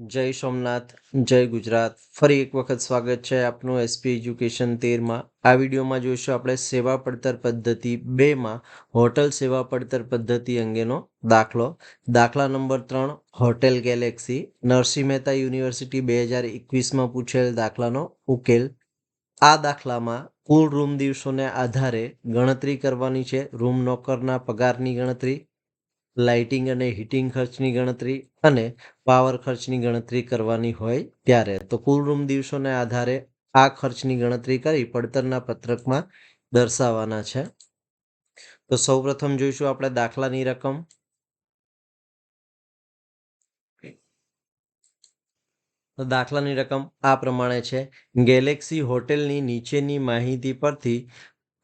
જય સોમનાથ, જય ગુજરાત. ફરી એક વખત સ્વાગત છે આપનું એસપી એજ્યુકેશન તેરમાં. આ વિડીયોમાં જોઈશું આપણે સેવા પડતર પદ્ધતિ બેમાં હોટલ સેવા પડતર પદ્ધતિ અંગેનો દાખલો. દાખલા નંબર ત્રણ, hotel Galaxy. Narsinh Mehta university બે હજાર એકવીસમાં પૂછેલ દાખલાનો ઉકેલ. આ દાખલામાં કુલ રૂમ દિવસોને આધારે ગણતરી કરવાની છે. રૂમ નોકરના પગારની ગણતરી લાઇટિંગ અને હીટિંગ ખર્ચની ગણતરી અને પાવર ખર્ચની ગણતરી કરવાની હોય ત્યારે તો કુલ રૂમ દિવસોને આધારે આ ખર્ચની ગણતરી કરી પડતરના પત્રકમાં દર્શાવવાના છે. તો સૌપ્રથમ જોઈશું આપણે દાખલાની રકમ. દાખલાની રકમ આ પ્રમાણે છે. ગેલેક્સી હોટેલની નીચેની માહિતી પરથી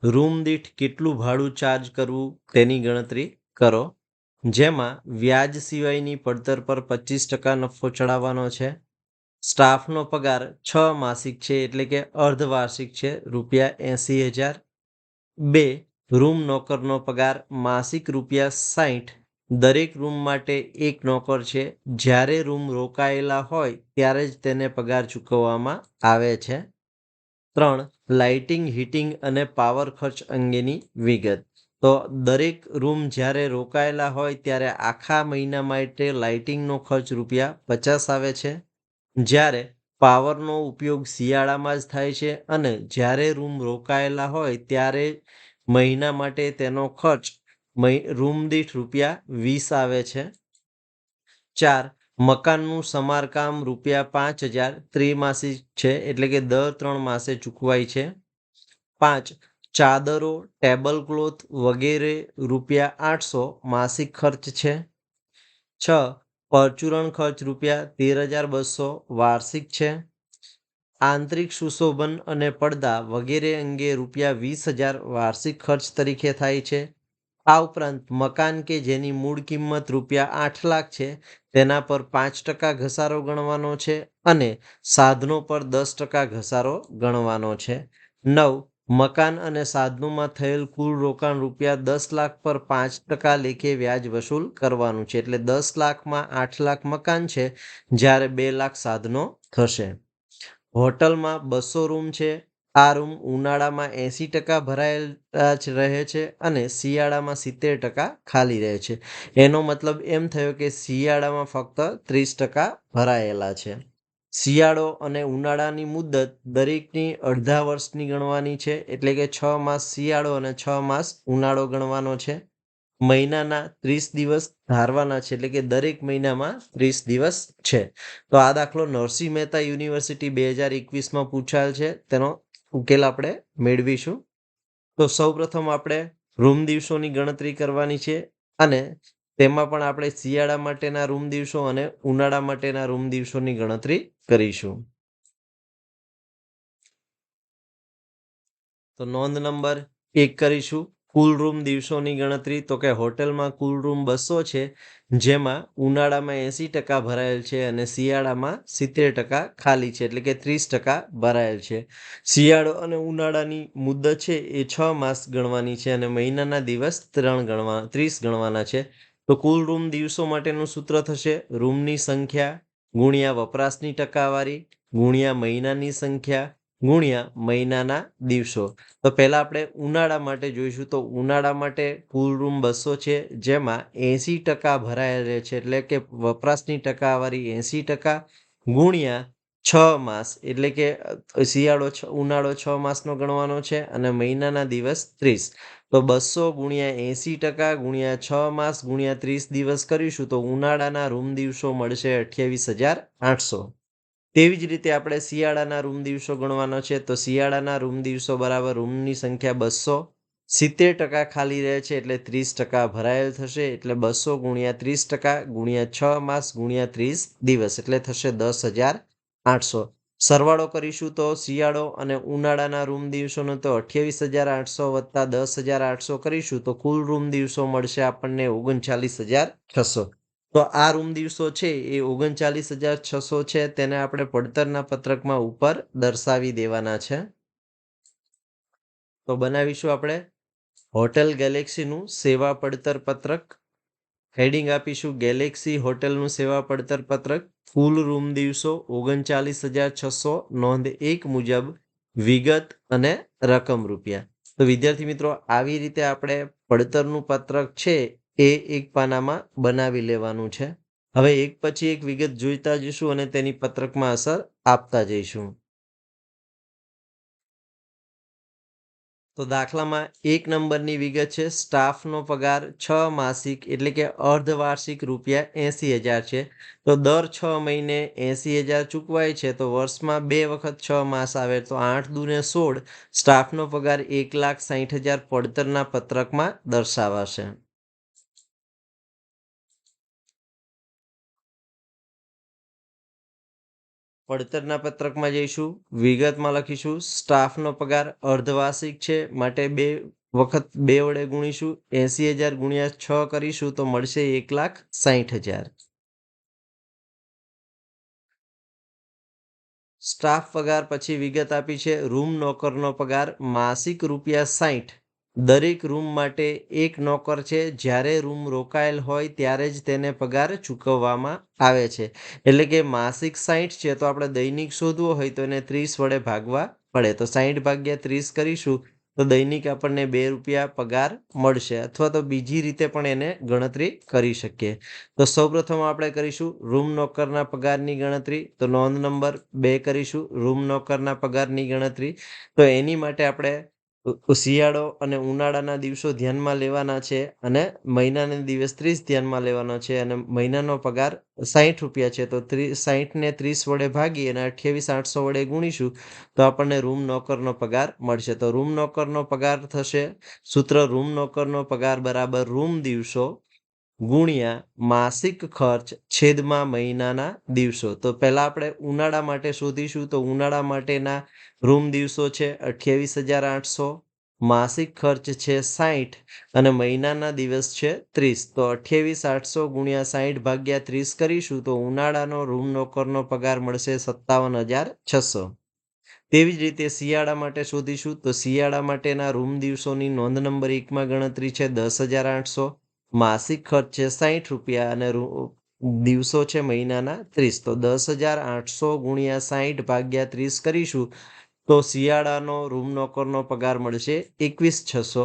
રૂમ દીઠ કેટલું ભાડું ચાર્જ કરવું તેની ગણતરી કરો. જેમાં વ્યાજ સિવાયની પડતર પર પચીસ ટકા નફો ચડાવવાનો છે. સ્ટાફનો પગાર છ માસિક છે એટલે કે અર્ધવાર્ષિક છે, રૂપિયા એંસી હજાર. બે, રૂમ નોકરનો પગાર માસિક રૂપિયા સાઠ દરેક રૂમ માટે એક નોકર છે. જ્યારે રૂમ રોકાયેલા હોય ત્યારે જ તેને પગાર ચૂકવવામાં આવે છે. ત્રણ, લાઇટિંગ, હીટિંગ અને પાવર ખર્ચ અંગેની વિગત. તો દરેક રૂમ જ્યારે રોકાયેલા હોય ત્યારે આખા મહિના માટે લાઇટિંગનો ખર્ચ રૂપિયા પચાસ આવે છે. જ્યારે પાવરનો ઉપયોગ શિયાળામાં જ થાય છે અને જ્યારે રૂમ રોકાયેલા હોય ત્યારે મહિના માટે તેનો ખર્ચ રૂમ દીઠ રૂપિયા વીસ આવે છે. ચાર, મકાનનું સમારકામ રૂપિયા પાંચ હજાર ત્રિમાસિક છે એટલે કે દર ત્રણ માસે ચૂકવાય છે. પાંચ ચાદરો, ટેબલ ક્લોથ વગેરે રૂપિયા આઠસો માસિક ખર્ચ છે. છ, પરચુરણ ખર્ચ રૂપિયા તેર હજાર બસો વાર્ષિક છે. આંતરિક સુશોભન અને પડદા વગેરે અંગે રૂપિયા વીસ હજાર વાર્ષિક ખર્ચ તરીકે થાય છે. આ ઉપરાંત મકાન કે જેની મૂળ કિંમત રૂપિયા આઠ લાખ છે, તેના પર પાંચ ટકા ઘસારો ગણવાનો છે અને સાધનો પર દસ ટકા ઘસારો ગણવાનો છે. નવ મકાન અને સાધનોમાં થયેલ કુલ રોકાણ રૂપિયા દસ લાખ પર પાંચ ટકા લેખે વ્યાજ વસૂલ કરવાનું છે. એટલે દસ લાખમાં આઠ લાખ મકાન છે, જ્યારે બે લાખ સાધનો થશે. હોટલમાં બસો રૂમ છે, આ રૂમ ઉનાળામાં એંસી ટકા ભરાયેલા જ રહે છે અને શિયાળામાં સિત્તેર ટકા ખાલી રહે છે. એનો મતલબ એમ થયો કે શિયાળામાં ફક્ત ત્રીસ ટકા ભરાયેલા છે. શિયાળો અને ઉનાળાની મુદત દરેકની અડધા વર્ષની ગણવાની છે, એટલે કે છ માસ શિયાળો અને છ માસ ઉનાળો ગણવાનો છે. મહિનાના ત્રીસ દિવસ ધારવાના છે, એટલે કે દરેક મહિનામાં ત્રીસ દિવસ છે. તો આ દાખલો નરસિંહ મહેતા યુનિવર્સિટી બે હજાર એકવીસમાં પૂછાયેલ છે, તેનો ઉકેલ આપણે મેળવીશું. તો સૌપ્રથમ આપણે રૂમ દિવસોની ગણતરી કરવાની છે અને તેમાં પણ આપણે શિયાળા માટેના રૂમ દિવસો અને ઉનાળા માટેના રૂમ દિવસોની ગણતરી કરીશું. તો નોંધ નંબર એક કરીશું. કુલ રૂમ દિવસોની ગણતરી, તો કે હોટેલમાં કુલ રૂમ બસો છે, જેમાં ઉનાળામાં એંસી ટકા ભરાયેલ છે અને શિયાળામાં સિત્તેર ટકા ખાલી છે, એટલે કે ત્રીસ ટકા ભરાયેલ છે. શિયાળો અને ઉનાળાની મુદત છે એ છ માસ ગણવાની છે અને મહિનાના દિવસ ત્રણ ગણવા, ત્રીસ ગણવાના છે. તો કુલ રૂમ દિવસો માટેનું સૂત્ર થશે, રૂમની સંખ્યા ગુણ્યા વપરાશની ટકાવારી, ગુણ્યા મહિનાની સંખ્યા, ગુણ્યા મહિનાના દિવસો. તો પહેલાં આપણે ઉનાળા માટે જોઈશું. તો ઉનાળા માટે કુલ રૂમ બસો છે, જેમાં એંસી ટકા ભરાયેલ છે. એટલે કે વપરાશની ટકાવારી એંસી ટકા, ગુણ્યા છ માસ, એટલે કે શિયાળો છ, ઉનાળો છ માસનો ગણવાનો છે અને મહિનાના દિવસ ત્રીસ. તો બસો ગુણ્યા એંસી ટકા ગુણ્યા છ માસ ગુણ્યા ત્રીસ દિવસ કરીશું તો ઉનાળાના રૂમ દિવસો મળશે અઠ્યાવીસ હજાર આઠસો. તેવી જ રીતે આપણે શિયાળાના રૂમ દિવસો ગણવાનો છે તો શિયાળાના રૂમ દિવસો બરાબર રૂમની સંખ્યા બસો સિત્તેર ટકા ખાલી રહે છે એટલે ત્રીસ ટકા ભરાયેલ થશે એટલે બસો ગુણ્યા ત્રીસ ટકા ગુણ્યા છ માસ ગુણ્યા ત્રીસ દિવસ એટલે થશે દસ હજાર આઠસો. સરવાળો કરીશું તો શિયાળો અને ઉનાળાના રૂમ દિવસોનો તો અઠ્યાવીસ હજાર આઠસો વત્તા દસ હજાર આઠસો કરીશું તો કુલ રૂમ દિવસો મળશે આપણને ઓગણચાલીસ હજાર છસો. તો આ રૂમ દિવસો છે એ ઓગણચાલીસ હજાર છસો છે તેને આપણે પડતરના પત્રકમાં ઉપર દર્શાવી દેવાના છે. તો બનાવીશું આપણે હોટેલ ગેલેક્સીનું સેવા પડતર પત્રક. હેડિંગ આપીશું ગેલેક્સી હોટેલનું સેવા પડતર પત્રક. કુલ રૂમ દિવસો ઓગણચાલીસ હજાર છસો નોંધ એક મુજબ વિગત અને રકમ રૂપિયા. તો વિદ્યાર્થી મિત્રો, આવી રીતે આપણે પડતરનું પત્રક છે એ એક પાનામાં બનાવી લેવાનું છે. હવે એક પછી એક વિગત જોઈતા જઈશું અને તેની પત્રકમાં અસર આપતા જઈશું. તો દાખલામાં એક નંબરની વિગત છે, સ્ટાફનો પગાર છ માસિક એટલે કે અર્ધવાર્ષિક રૂપિયા એંસી હજાર છે. તો દર છ મહિને એંસી હજાર ચૂકવાય છે, તો વર્ષમાં બે વખત છ માસ આવે તો આઠ દુને સોળ. સ્ટાફનો પગાર એક લાખ સાહીઠ હજાર પડતરના પત્રકમાં દર્શાવાશે. પડતરના પત્રકમાં જઈશું, વિગતમાં લખીશું, સ્ટાફનો પગાર અર્ધવાર્ષિક છે, માટે બે વખત બે વડે ગુણીશું એસી હજાર ગુણ્યા છ કરીશું તો મળશે એક લાખ સાહીઠ હજાર. સ્ટાફ પગાર પછી વિગત આપી છે, રૂમ નોકરનો પગાર માસિક રૂપિયા સાહીઠ દરેક રૂમ માટે એક નોકર છે. જ્યારે રૂમ રોકાયેલ હોય ત્યારે જ તેને પગાર ચૂકવવામાં આવે છે. એટલે કે માસિક સાઠ છે તો આપણે દૈનિક શોધવો હોય તો એને ત્રીસ વડે ભાગવા પડે. તો સાઠ ભાગ્યા ત્રીસ કરીશું તો દૈનિક આપણને બે રૂપિયા પગાર મળશે અથવા તો બીજી રીતે પણ એને ગણતરી કરી શકીએ. તો સૌપ્રથમ આપણે કરીશું રૂમ નોકરના પગારની ગણતરી. તો નોંધ નંબર બે કરીશું રૂમ નોકરના પગારની ગણતરી. તો એની માટે આપણે શિયાળો અને ઉનાળાના દિવસો ધ્યાનમાં લેવાના છે અને મહિનાના દિવસ ત્રીસ ધ્યાનમાં લેવાનો છે અને મહિનાનો પગાર સાહીઠ રૂપિયા છે. તો ત્રીસ સાહીઠને ત્રીસ વડે ભાગી અને અઠ્યાવીસ આઠસો વડે ગુણીશું તો આપણને રૂમ નોકરનો પગાર મળશે. તો રૂમ નોકરનો પગાર થશે. સૂત્ર રૂમ નોકરનો પગાર બરાબર રૂમ દિવસો ગુણ્યા માસિક ખર્ચ છેદમાં મહિનાના દિવસો. તો પહેલાં આપણે ઉનાળા માટે શોધીશું તો ઉનાળા માટેના રૂમ દિવસો છે અઠ્યાવીસ હજાર આઠસો, માસિક ખર્ચ છે સાહીઠ અને મહિનાના દિવસ છે ત્રીસ. તો અઠ્યાવીસ આઠસો ગુણ્યા સાહીઠ ભાગ્યા ત્રીસ કરીશું તો ઉનાળાનો રૂમ નોકરનો પગાર મળશે સત્તાવન હજાર છસો. તેવી જ રીતે શિયાળા માટે શોધીશું તો શિયાળા માટેના રૂમ દિવસોની નોંધ નંબર એકમાં ગણતરી છે દસ હજાર આઠસો. માસિક ખર્ચ છે સાહીઠ રૂપિયા અને દિવસો છે મહિનાના ત્રીસ. તો દસ હજાર આઠસો ગુણ્યા સાહીઠ ભાગ્યા ત્રીસ કરીશું, તો શિયાળાનો, રૂમ નોકરનો પગાર મળશે એકવીસ છસો.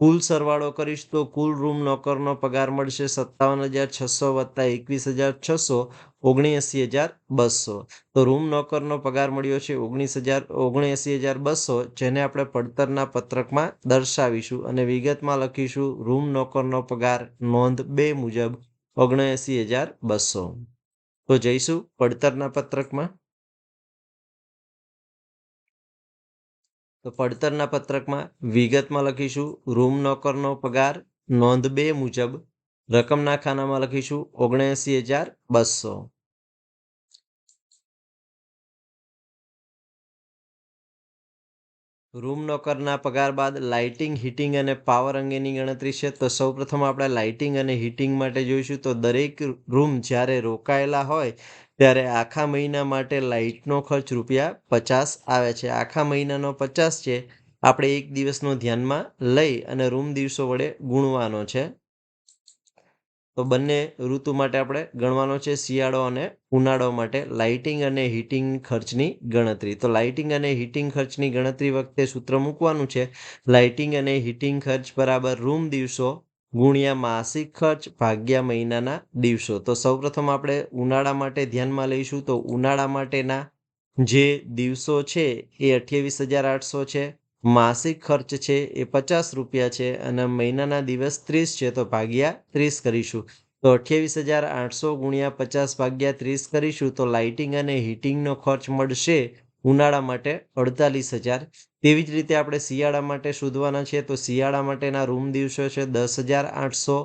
કુલ સરવાળો કરીશ તો કુલ રૂમ નોકરનો પગાર મળશે સત્તાવન હજાર છસો વત્તા એકવીસ હજાર છસો, ઓગણએંસી હજાર બસો. તો રૂમ નોકરનો પગાર મળ્યો છે ઓગણીસ હજાર, ઓગણએંસી હજાર બસો, જેને આપણે પડતરના પત્રકમાં દર્શાવીશું અને વિગતમાં લખીશું રૂમ નોકરનો પગાર નોંધ બે મુજબ ઓગણએંસી હજાર બસો. તો જઈશું પડતરના પત્રકમાં. તો પડતરના પત્રકમાં વિગતમાં લખીશું રૂમ નોકરનો પગાર, નોંધ બે મુજબ, રકમના ખાનામાં લખીશું ઓગણએંસી હજાર બસો. રૂમ નોકરના પગાર બાદ લાઇટિંગ હીટિંગ અને પાવર અંગેની ગણતરી છે. તો સૌપ્રથમ આપણે લાઇટિંગ અને હીટિંગ માટે જોઈશું. તો દરેક રૂમ જ્યારે રોકાયેલા હોય ત્યારે આખા મહિના માટે લાઇટનો ખર્ચ રૂપિયા પચાસ આવે છે. આખા મહિનાનો પચાસ છે, આપણે એક દિવસનો ધ્યાનમાં લઈ અને રૂમ દિવસો વડે ગુણવાનો છે. તો બંને ઋતુ માટે આપણે ગણવાનો છે, શિયાળો અને ઉનાળો માટે લાઇટિંગ અને હીટિંગ ખર્ચની ગણતરી. તો લાઇટિંગ અને હીટિંગ ખર્ચની ગણતરી વખતે સૂત્ર મૂકવાનું છે, લાઇટિંગ અને હીટિંગ ખર્ચ બરાબર રૂમ દિવસો ગુણ્યા માસિક ખર્ચ ભાગ્યા મહિનાના દિવસો. તો સૌપ્રથમ આપણે ઉનાળા માટે ધ્યાનમાં લઈશું તો ઉનાળા માટેના જે દિવસો છે એ અઠ્યાવીસ હજાર આઠસો છે. માસિક ખર્ચ છે એ પચાસ રૂપિયા છે અને મહિનાના દિવસ ત્રીસ છે તો ભાગ્યા ત્રીસ કરીશું. તો અઠ્યાવીસ હજાર આઠસો ગુણ્યા પચાસ ભાગ્યા ત્રીસ કરીશું તો લાઇટિંગ અને હીટિંગનો ખર્ચ મળશે ઉનાળા માટે અડતાલીસ હજાર. તેવી જ રીતે આપણે શિયાળા માટે શોધવાના છે, તો શિયાળા માટેના રૂમ દિવસો છે દસ હજાર આઠસો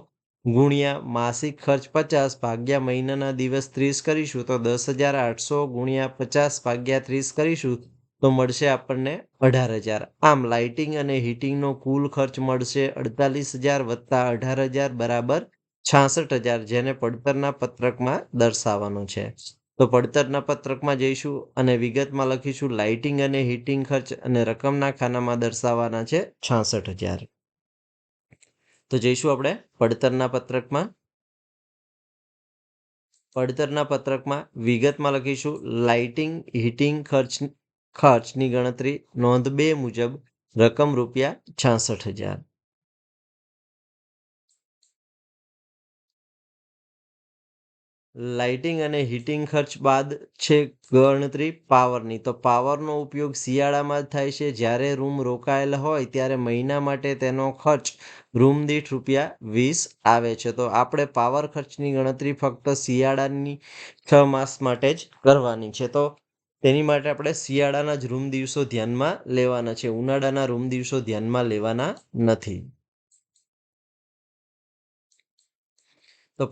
ગુણ્યા માસિક ખર્ચ પચાસ ભાગ્યા મહિનાના દિવસ ત્રીસ કરીશું, તો દસ હજાર આઠસો ગુણ્યા પચાસ ભાગ્યા ત્રીસ કરીશું, તો મળશે આપણને અઢાર હજાર. આમ લાઇટિંગ અને હીટિંગનો કુલ ખર્ચ મળશે અડતાલીસ હજાર વત્તા અઢાર હજાર બરાબર છાસઠ હજાર, જેને પડતરના પત્રકમાં દર્શાવવાનો છે. તો પડતરના પત્રકમાં જઈશું અને વિગતમાં લખીશું લાઇટિંગ અને હીટિંગ ખર્ચ અને રકમના ખાનામાં દર્શાવવાના છે છાસઠ હજાર. તો જઈશું આપણે પડતરના પત્રકમાં. પડતરના પત્રકમાં વિગતમાં લખીશું લાઇટિંગ હીટિંગ ખર્ચ, ખર્ચની ગણતરી નોંધ બે મુજબ રકમ રૂપિયા છાસઠ હજાર. લાઇટિંગ અને હીટિંગ ખર્ચ બાદ છે ગણતરી પાવરની. તો પાવરનો ઉપયોગ શિયાળામાં જ થાય છે. જ્યારે રૂમ રોકાયેલ હોય ત્યારે મહિના માટે તેનો ખર્ચ રૂમ દીઠ રૂપિયા વીસ આવે છે. તો આપણે પાવર ખર્ચની ગણતરી ફક્ત શિયાળાની છ માસ માટે જ કરવાની છે. તો તેની માટે આપણે શિયાળાના જ રૂમ દિવસો ધ્યાનમાં લેવાના છે. ઉનાળાના રૂમ દિવસો ધ્યાનમાં લેવાના નથી. તો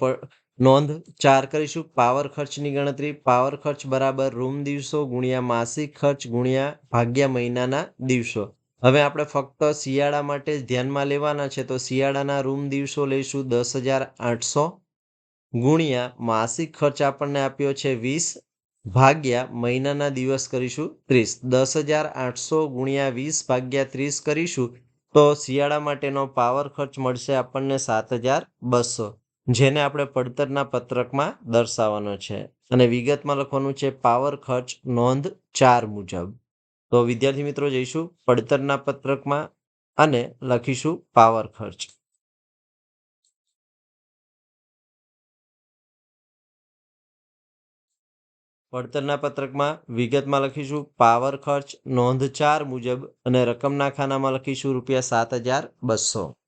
નોંધ, ચાર કરીશું. પાવર ખર્ચની ગણતરી. પાવર ખર્ચ બરાબર રૂમ દિવસો ગુણ્યા માસિક ખર્ચ ગુણ્યા ભાગ્યા મહિનાના દિવસો. હવે આપણે ફક્ત શિયાળા માટે ધ્યાનમાં લેવાના છે. તો શિયાળાના રૂમ દિવસો લઈશું દસ હજાર આઠસો ગુણ્યા માસિક ખર્ચ આપણને આપ્યો છે વીસ ભાગ્યા મહિનાના દિવસ કરીશું ત્રીસ. દસ હજાર આઠસો ગુણ્યા વીસ ભાગ્યા ત્રીસ કરીશું તો શિયાળા માટેનો પાવર ખર્ચ મળશે આપણને સાત હજાર બસો. જેને આપણે પડતરના પત્રકમાં દર્શાવવાનો છે. અને વિગતમાં લખવાનું છે, પાવર ખર્ચ નોંધ ચાર મુજબ. તો વિદ્યાર્થી મિત્રો જઈશું પડતરના પત્રકમાં અને લખીશું પાવર ખર્ચ. પડતરના પત્રકમાં વિગતમાં લખીશું પાવર ખર્ચ નોંધ ચાર મુજબ અને રકમના ખાનામાં લખીશું રૂપિયા સાત હજાર બસો.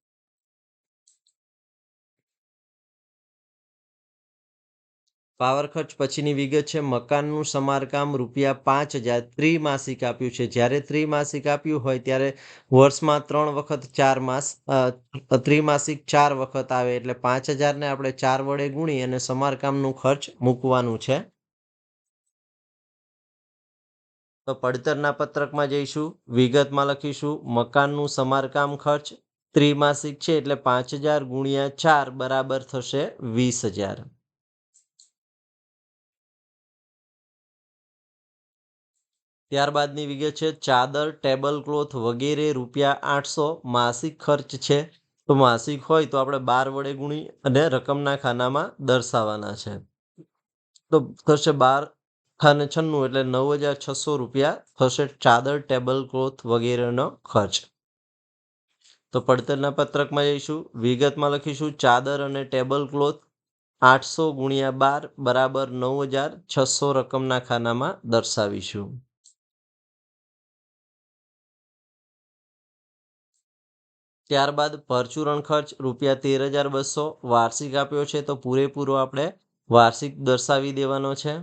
પાવર ખર્ચ પછીની વિગત છે. મકાનનું સમારકામ રૂપિયા પાંચ હજાર ત્રિમાસિક આપ્યું છે. જ્યારે ત્રિમાસિક આપ્યું હોય ત્યારે વર્ષમાં ત્રણ વખત ચાર માસ ત્રિમાસિક ચાર વખત આવે. એટલે પાંચ હજારને આપણે ચાર વડે ગુણી અને સમારકામનું ખર્ચ મૂકવાનું છે. તો પડતરના પત્રકમાં જઈશું. વિગતમાં લખીશું. મકાનનું સમારકામ ખર્ચ ત્રિમાસિક છે. એટલે પાંચ હજાર ગુણ્યા ચાર બરાબર થશે વીસ હજાર. ત્યારબાદની વિગત છે, ચાદર ટેબલ ક્લોથ વગેરે રૂપિયા આઠસો, માસિક ખર્ચ છે. તો માસિક હોય તો આપણે બાર વડે ગુણી અને રકમના ખાનામાં દર્શાવવાના છે. તો થશે બાર ખાને છન્નું એટલે નવ હજાર છસો રૂપિયા થશે ચાદર ટેબલ ક્લોથ વગેરેનો ખર્ચ. તો પડતરના પત્રકમાં જઈશું. વિગતમાં લખીશું. ચાદર અને ટેબલ ક્લોથ આઠસો ગુણ્યા બાર બરાબર નવ હજાર છસો રકમના ખાનામાં દર્શાવીશું. ત્યારબાદ પરચુરણ ખર્ચ રૂપિયા તેર હજાર બસો વાર્ષિક આપ્યો છે તો પૂરેપૂરો આપણે વાર્ષિક દર્શાવી દેવાનો છે.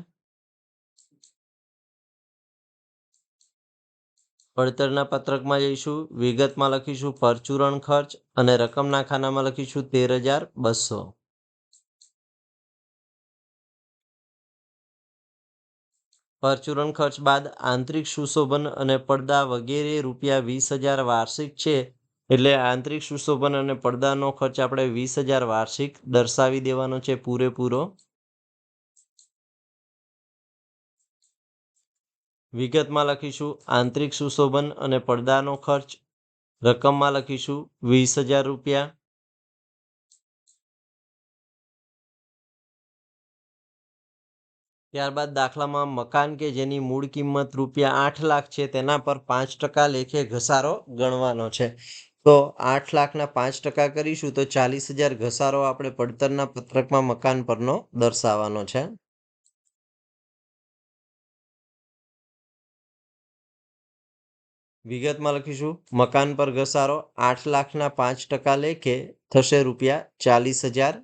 પડતરના પત્રકમાં જઈશું, વિગતમાં લખીશું પરચુરણ ખર્ચ અને રકમના ખાનામાં લખીશું તેર હજાર બસો. પરચુરણ ખર્ચ બાદ આંતરિક સુશોભન અને પડદા વગેરે રૂપિયા વીસ હજાર વાર્ષિક છે. એટલે આંતરિક સુશોભન અને પડદાનો ખર્ચ આપણે વીસ હજાર વાર્ષિક દર્શાવી દેવાનો છે પૂરેપૂરો. વિગતમાં લખીશું. આંતરિક સુશોભન અને પડદાનો ખર્ચ. રકમમાં લખીશું વીસ હજાર રૂપિયા. ત્યારબાદ દાખલામાં મકાન કે જેની મૂળ કિંમત રૂપિયા આઠ લાખ છે તેના પર પાંચ ટકા લેખે ઘસારો ગણવાનો છે. તો આઠ લાખના પાંચ ટકા કરીશું તો ચાલીસ હજાર ઘસારો આપણે પડતરના પત્રકમાં મકાન પરનો દર્શાવવાનો છે. વિગતમાં લખીશું. મકાન પર ઘસારો આઠ લાખના પાંચ ટકા લેખે થશે રૂપિયા ચાલીસ હજાર.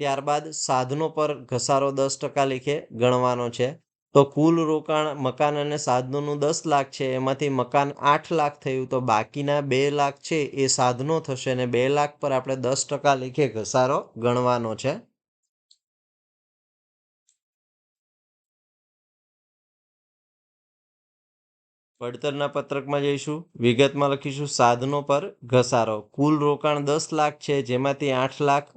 ત્યારબાદ સાધનો પર ઘસારો દસ ટકા લેખે ગણવાનો છે. તો કુલ રોકાણ મકાન અને સાધનોનું દસ લાખ છે, એમાંથી મકાન આઠ લાખ થયું, તો બાકીના બે લાખ છે, એ સાધનો થશે અને બે લાખ પર આપણે દસ ટકા લેખે ઘસારો ગણવાનો છે. પડતરના પત્રકમાં જઈશું, વિગતમાં લખીશું, સાધનો પર ઘસારો. કુલ રોકાણ દસ લાખ છે, જેમાંથી આઠ લાખ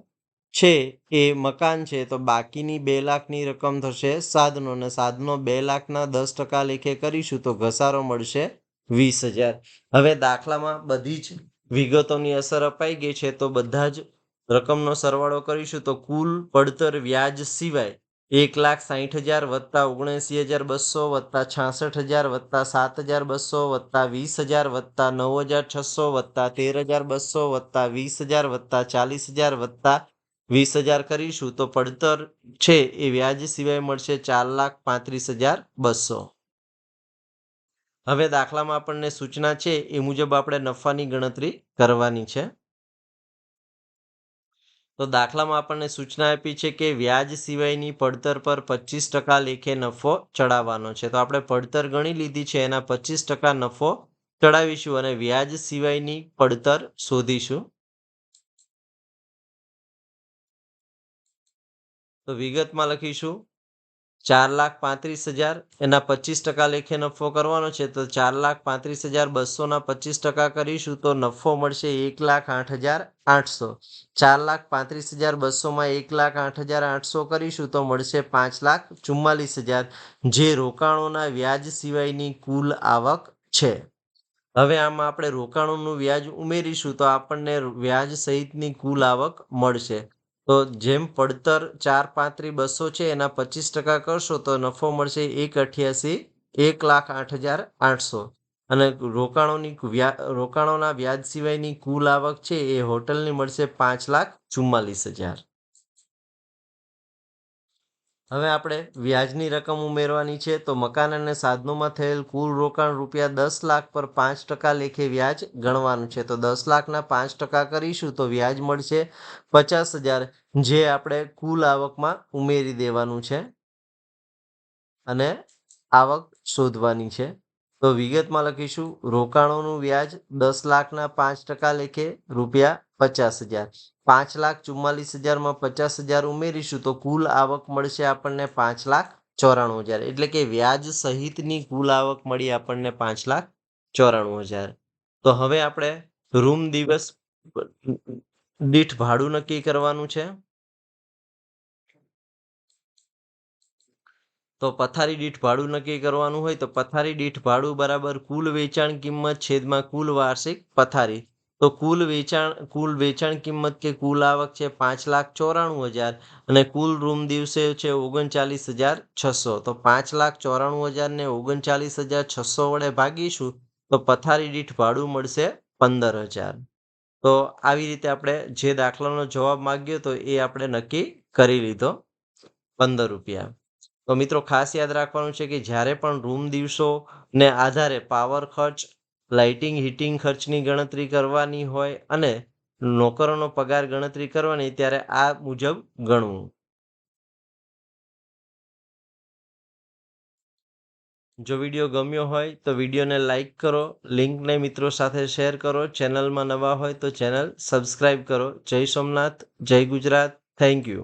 છે એ મકાન છે, તો બાકીની બે લાખની રકમ થશે. સાધનો અને સાધનો બે લાખના દસ ટકા લેખે કરીશું તો ઘસારો મળશે વીસ હજાર. હવે દાખલામાં બધી જ વિગતોની અસર અપાઈ ગઈ છે, તો બધા જ રકમનો સરવાળો કરીશું તો કુલ પડતર વ્યાજ સિવાય એક લાખ સાહીઠ હજાર વત્તા ઓગણસી હજાર બસો વત્તા છાસઠ હજાર વત્તા સાત હજાર બસો વત્તા વીસ હજાર વત્તા નવ હજાર છસો વત્તા તેર હજાર બસો વત્તા વીસ હજાર વત્તા ચાલીસ હજાર વત્તા વીસ હજાર કરીશું તો પડતર છે એ વ્યાજ સિવાય મળશે ચાર લાખ પાંત્રીસ હજાર બસો. હવે દાખલામાં આપણને સૂચના છે એ મુજબ આપણે નફાની ગણતરી કરવાની છે. તો દાખલામાં આપણને સૂચના આપી છે કે વ્યાજ સિવાયની પડતર પર પચીસ ટકા લેખે નફો ચડાવવાનો છે. તો આપણે પડતર ગણી લીધી છે, એના પચીસ ટકા નફો ચડાવીશું અને વ્યાજ સિવાયની પડતર શોધીશું. તો વિગતમાં લખીશું. ચાર લાખ પાંત્રીસ હજાર એના પચીસ ટકા લેખે નફો કરવાનો છે, તો ચાર લાખ પાંત્રીસ હજાર બસોના પચીસ ટકા કરીશું, તો નફો મળશે એક લાખ આઠ હજાર આઠસો. ચાર લાખ પાંત્રીસ હજાર બસોમાં એક લાખ આઠ હજાર આઠસો કરીશું, તો મળશે પાંચ લાખ ચુમ્માલીસ હજાર. જે રોકાણોના વ્યાજ સિવાયની કુલ આવક છે. હવે આમાં આપણે રોકાણોનું વ્યાજ ઉમેરીશું, તો આપણને વ્યાજ સહિતની કુલ આવક મળશે. તો જેમ પડતર ચાર પાંત્રી બસો છે, એના પચીસ ટકા કરશો તો નફો મળશે એક અઠ્યાસી, એક લાખ આઠ હજાર આઠસો. અને રોકાણોની રોકાણોના વ્યાજ સિવાયની કુલ આવક છે, એ હોટલની મળશે પાંચ લાખ ચુમ્માલીસ હજાર. હવે આપણે વ્યાજની રકમ ઉમેરવાની છે તો મકાન અને સાધનોમાં થયેલ કુલ રોકાણ રૂપિયા દસ લાખ પર પાંચ ટકા લેખે વ્યાજ ગણવાનું છે. તો દસ લાખના પાંચ ટકા કરીશું તો વ્યાજ મળશે પચાસ હજાર, જે આપણે કુલ આવકમાં ઉમેરી દેવાનું છે. અને આવક શોધવાની છે. તો વિગતમાં લખીશું, રોકાણોનું વ્યાજ દસ લાખના પાંચ ટકા લેખે રૂપિયા પચાસ હજાર. પાંચ લાખ ચુમ્માલીસ હજારમાં પચાસ હજાર ઉમેરીશું તો કુલ આવક મળશે આપણને પાંચ લાખ ચોરાણું હજાર. એટલે કે વ્યાજ સહિતની કુલ આવક મળી આપણને પાંચ લાખ ચોરાણું હજાર. તો હવે આપણે રૂમ દિવસ દીઠ ભાડું નક્કી કરવાનું છે. તો પથારી દીઠ ભાડું નક્કી કરવાનું હોય તો પથારી દીઠ ભાડું બરાબર કુલ વેચાણ કિંમત છેદમાં કુલ વાર્ષિક પથારી. તો કુલ વેચાણ કુલ વેચાણ કિંમત કે કુલ આવક છે પાંચ લાખ ચોરાણું હજાર અને કુલ રૂમ દિવસે છે ઓગણચાલીસ હજાર છસો. તો પાંચ લાખ ચોરાણું હજાર ને ઓગણચાલીસ હજાર છસો વડે ભાગીશું તો પથારી દીઠ ભાડું મળશે પંદર હજાર. તો આવી રીતે આપણે જે દાખલાનો જવાબ માગ્યો તો એ આપણે નક્કી કરી લીધો પંદર રૂપિયા. તો મિત્રો ખાસ યાદ રાખવાનું છે કે જ્યારે પણ રૂમ દિવસોને આધારે પાવર ખર્ચ લાઇટિંગ, હીટિંગ ખર્ચની ગણતરી કરવાની હોય અને નોકરોનો પગાર ગણતરી કરવાની ત્યારે આ મુજબ ગણવું. જો વીડિયો ગમ્યો હોય તો વિડીયોને લાઈક કરો, લિંકને મિત્રો સાથે શેર કરો, ચેનલમાં નવા હોય તો ચેનલ સબસ્ક્રાઈબ કરો. જય સોમનાથ, જય ગુજરાત. Thank you.